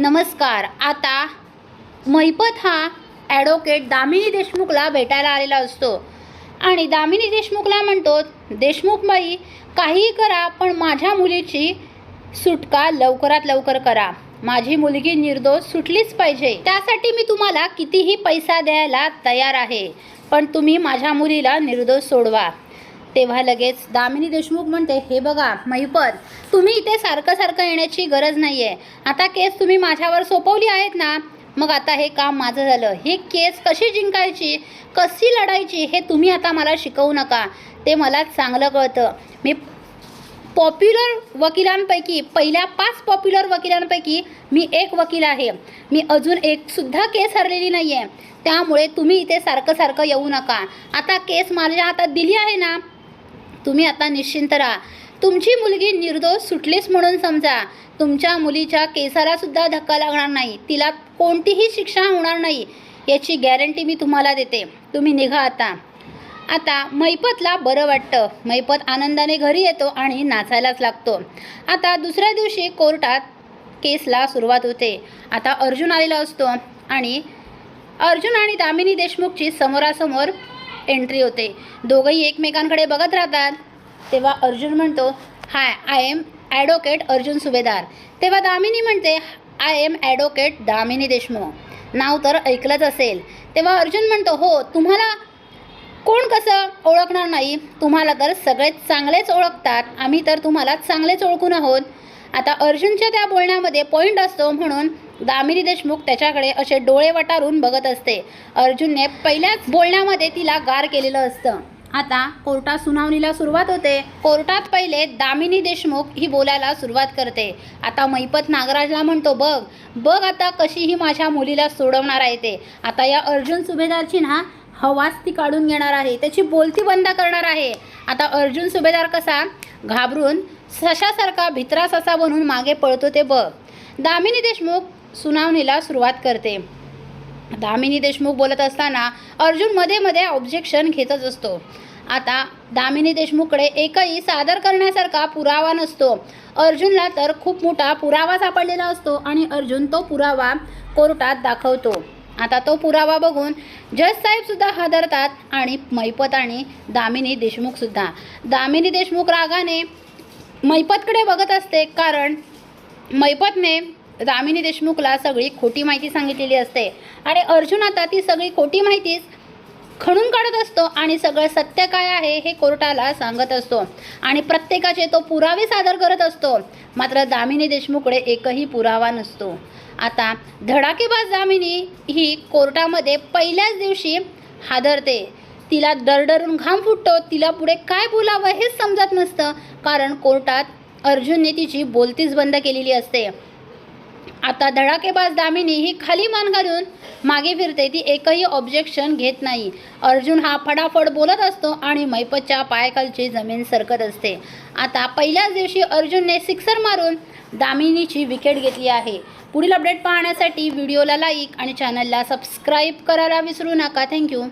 नमस्कार. आता महिपत हा ॲडव्होकेट दामिनी देशमुखला भेटायला आलेला असतो. आणि दामिनी देशमुखला म्हणतो देशमुखबाई काहीही करा पण माझ्या मुलीची सुटका लवकरात लवकर करा. माझी मुलगी निर्दोष सुटलीच पाहिजे. त्यासाठी मी तुम्हाला कितीही पैसा द्यायला तयार आहे पण तुम्ही माझ्या मुलीला निर्दोष सोडवा. तेव्हा लगेच दामिनी देशमुख म्हणते हे बघा महिपत तुम्ही इथे सारखं सारखं येण्याची गरज नाही आहे आता केस तुम्ही माझ्यावर सोपवली आहेत ना? मग आता हे काम माझं झालं. हे केस कशी जिंकायची? कशी लढायची? हे तुम्ही आता मला शिकवू नका. ते मला चांगलं कळतं. मी पॉप्युलर वकिलांपैकी पहिल्या पाच पॉप्युलर वकिलांपैकी मी एक वकील आहे. मी अजून एक सुद्धा केस हरलेली नाही आहे त्यामुळे तुम्ही इथे सारखं सारखं येऊ नका. आता केस माझ्या हातात दिली आहे ना तुम्ही आता निश्चिंत राहा. तुमची मुलगी निर्दोष सुटलीच म्हणून समजा. तुमच्या मुलीच्या केसाला सुद्धा धक्का लागणार नाही. तिला कोणतीही शिक्षा होणार नाही. याची गॅरंटी मी तुम्हाला देते. तुम्ही निघा आता. आता मैपतला बरं वाटतं. मैपत आनंदाने घरी येतो आणि नाचायलाच लागतो. आता दुसऱ्या दिवशी कोर्टात केसला सुरुवात होते. आता अर्जुन आलेला असतो आणि अर्जुन आणि दामिनी देशमुखची समोरासमोर एंट्री होते. दोघंही एकमेकांकडे बघत राहतात. तेव्हा अर्जुन म्हणतो hi I am advocate Arjun Subhedar. तेव्हा दामिनी म्हणते I am advocate Damini Deshmukh. नाव तर ऐकलंच असेल. तेव्हा अर्जुन म्हणतो हो तुम्हाला कोण कसं ओळखणार नाही? तुम्हाला तर सगळेच चांगलेच ओळखतात. आम्ही तर तुम्हाला चांगलेच ओळखून आहोत. आता अर्जुनच्या त्या बोलण्यामध्ये पॉईंट असतो म्हणून दामिनी देशमुख त्याच्याकडे असे डोळे वटारून बघत असते. अर्जुनने पहिल्याच बोलण्यामध्ये तिला गार केलेलं असतं. आता कोर्टात सुनावणीला सुरुवात होते. कोर्टात पहिले दामिनी देशमुख ही बोलायला सुरुवात करते. आता मैपत नागराजला म्हणतो बघ बघ आता कशी ही माझ्या मुलीला सोडवणार आहे ते. आता या अर्जुन सुभेदारची ना हवाच ती काढून घेणार आहे. त्याची बोलती बंद करणार आहे. आता अर्जुन सुभेदार कसा? घाबरून सशासारखा भित्रा ससा बनून मागे पळतो ते बघ. दामिनी देशमुख सुनावणीला सुरुवात करते. दामिनी देशमुख बोलत असताना अर्जुनमध्ये मध्ये ऑब्जेक्शन घेतच असतो. आता दामिनी देशमुखकडे एकही सादर करण्यासारखा पुरावा नसतो. अर्जुनला तर खूप मोठा पुरावा सापडलेला असतो आणि अर्जुन तो पुरावा कोर्टात दाखवतो. आता तो पुरावा बघून जज साहेबसुद्धा हादरतात आणि मैपत आणि दामिनी देशमुखसुद्धा दामिनी देशमुख रागाने मैपतकडे बघत असते कारण मैपतने दामिनी देशमुखला सगळी खोटी माहिती सांगितलेली असते. आणि अर्जुन आता ती सगळी खोटी माहितीच खणून काढत असतो आणि सगळं सत्य काय आहे हे कोर्टाला सांगत असतो. आणि प्रत्येकाचे तो पुरावे सादर करत असतो. मात्र दामिनी देशमुखकडे एकही पुरावा नसतो. आता धडाकेबाज दामिनी ही कोर्टामध्ये पहिल्याच दिवशी हादरते. तिला दरडरून घाम फुटतो. तिला पुढे काय बोलावं हेच समजत नसतं. कारण कोर्टात अर्जुनने तिची बोलतीच बंद केलेली असते. आता धडाकेबाज दामिनी ही खाली मान घालून मागे फिरते ती एकही ऑब्जेक्शन घेत नाही. अर्जुन हा फडाफड बोलत असतो आणि मैपतच्या पायाखालची जमीन सरकत असते. आता पहिल्याच दिवशी अर्जुनने सिक्सर मारून दामिनीची विकेट घेतली आहे. पुढील अपडेट पाहण्यासाठी व्हिडिओला लाईक आणि चॅनलला सबस्क्राईब करायला विसरू नका. थँक्यू